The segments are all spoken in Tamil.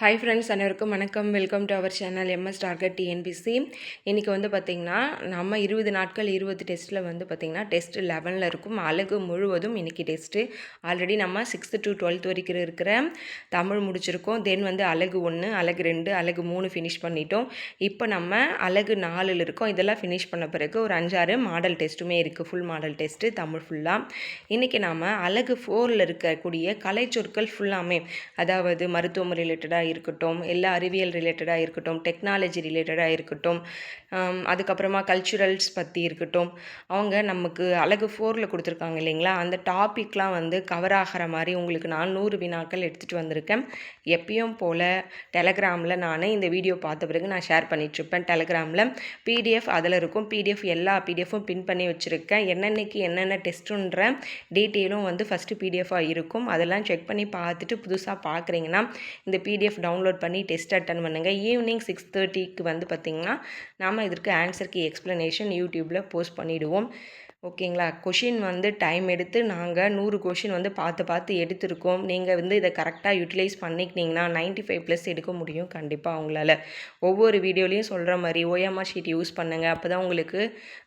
ஹாய் ஃப்ரெண்ட்ஸ் அனைவருக்கும் வணக்கம். Welcome to our channel MS target TNPSC இன்றைக்கி வந்து பார்த்திங்கன்னா நம்ம இருபது நாட்கள் இருபது டெஸ்ட்டில் வந்து பார்த்திங்கன்னா டெஸ்ட் லெவனில் இருக்கும். அழகு முழுவதும் இன்றைக்கி டெஸ்ட்டு ஆல்ரெடி நம்ம சிக்ஸ்த்து டு டுவெல்த் வரைக்கும் இருக்கிற தமிழ் முடிச்சிருக்கோம். தென் வந்து அழகு ஒன்று அழகு ரெண்டு அழகு மூணு ஃபினிஷ் பண்ணிட்டோம். இப்போ நம்ம அழகு நாலில் இருக்கோம். இதெல்லாம் ஃபினிஷ் பண்ண பிறகு ஒரு அஞ்சாறு மாடல் டெஸ்ட்டுமே இருக்குது ஃபுல் மாடல் டெஸ்ட்டு தமிழ் ஃபுல்லாக இன்றைக்கி நாம் அழகு ஃபோரில் இருக்கக்கூடிய கலை சொற்கள் ஃபுல்லாமே அதாவது மருத்துவம் ரிலேட்டடாக இருக்கட்டும் எல்லா அறிவியல் ரிலேட்டடாக இருக்கட்டும் டெக்னாலஜி ரிலேட்டடாக இருக்கட்டும் அதுக்கப்புறமா கல்ச்சுரல்ஸ் பற்றி இருக்கட்டும் அவங்க நமக்கு அழகு ஃபோரில் கொடுத்துருக்காங்க இல்லைங்களா? அந்த டாப்பிக்லாம் வந்து கவர் ஆகிற மாதிரி உங்களுக்கு நான் நூறு வினாக்கள் எடுத்துகிட்டு வந்திருக்கேன். எப்பயும் போல் டெலகிராமில் நான் இந்த வீடியோ பார்த்த பிறகு நான் ஷேர் பண்ணிகிட்ருப்பேன் டெலகிராமில் பிடிஎஃப் அதில் இருக்கும். பிடிஎஃப் எல்லா பிடிஎஃப்பும் பின் பண்ணி வச்சுருக்கேன். என்னென்னைக்கு என்னென்ன டெஸ்ட்டுன்ற டீட்டெயிலும் வந்து ஃபஸ்ட்டு பிடிஎஃபாக இருக்கும். அதெல்லாம் செக் பண்ணி பார்த்துட்டு புதுசாக பார்க்குறீங்கன்னா இந்த பிடிஎஃப் டவுன்லோட் பண்ணி டெஸ்ட் அட்டன் பண்ணுங்கள் ஈவினிங் சிக்ஸ் தேர்ட்டிக்கு வந்து பார்த்திங்கன்னா நாம் இதற்கு கி எக்ஸ்ப்ளனேஷன் யூடியூப்பில் போஸ்ட் பண்ணிவிடுவோம் ஓகேங்களா? கொஷின் வந்து டைம் எடுத்து நாங்கள் நூறு கொஷின் வந்து பார்த்து பார்த்து எடுத்திருக்கோம். நீங்கள் வந்து இதை கரெக்டாக யூட்டிலைஸ் பண்ணிக்கினீங்கன்னா நைன்ட்டி ஃபைவ் ப்ளஸ் எடுக்க முடியும் கண்டிப்பாக அவங்களால ஒவ்வொரு வீடியோலையும் சொல்கிற மாதிரி ஓஎம்ஆர் ஷீட் யூஸ் பண்ணுங்கள் அப்போ தான் உங்களுக்கு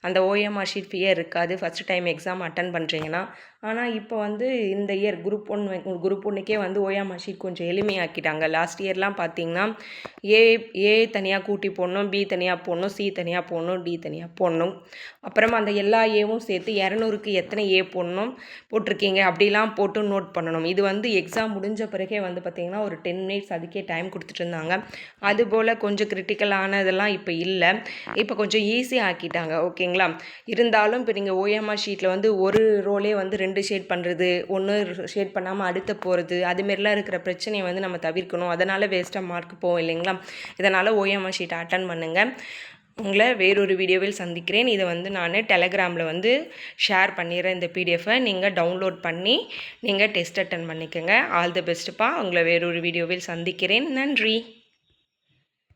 அந்த ஓஎம்ஆர் ஷீட் ஃபியர் இருக்காது. ஃபஸ்ட் டைம் எக்ஸாம் அட்டன் பண்ணுறீங்கன்னா ஆனால் இப்போ வந்து இந்த இயர் குரூப் ஒன் குரூப் ஒன்றுக்கே வந்து ஓயாமா ஷீட் கொஞ்சம் எளிமையாக்கிட்டாங்க. லாஸ்ட் இயர்லாம் பார்த்தீங்கன்னா ஏ ஏ தனியாக கூட்டி போடணும் பி தனியாக போடணும் சி தனியாக போடணும் டி தனியாக போடணும். அப்புறமா அந்த எல்லா ஏவும் சேர்த்து இரநூறுக்கு எத்தனை ஏ போடணும் போட்டிருக்கீங்க? அப்படிலாம் போட்டு நோட் பண்ணணும். இது வந்து எக்ஸாம் முடிஞ்ச பிறகே வந்து பார்த்திங்கன்னா ஒரு டென் மினிட்ஸ் அதுக்கே டைம் கொடுத்துட்டு இருந்தாங்க அதுபோல் கொஞ்சம் கிரிட்டிக்கலான இதெல்லாம் இப்போ இல்லை. இப்போ கொஞ்சம் ஈஸி ஆக்கிட்டாங்க. ஓகேங்களா இருந்தாலும் இப்போ நீங்கள் ஓஎம்ஆர் ஷீட்டில் வந்து ஒரு ரோலே வந்து ரெண்டு ஷேட் பண்ணுறது ஒன்று ஷேட் பண்ணாமல் அடுத்த போகிறது அதுமாரிலாம் இருக்கிற பிரச்சனையை வந்து நம்ம தவிர்க்கணும். அதனால் வேஸ்ட்டாக மார்க் போவோம் இல்லைங்களா? இதனால் ஓஎம்ஆர் ஷீட் அட்டன் பண்ணுங்கள் உங்களை வேறொரு வீடியோவில் சந்திக்கிறேன். இதை வந்து நான் டெலகிராமில் வந்து ஷேர் பண்ணிடுறேன் இந்த பிடிஎஃபை நீங்கள் டவுன்லோட் பண்ணி நீங்கள் டெஸ்ட் அட்டன் பண்ணிக்கோங்க. ஆல் தி பெஸ்ட்டுப்பா உங்களை வேறொரு வீடியோவில் சந்திக்கிறேன். நன்றி.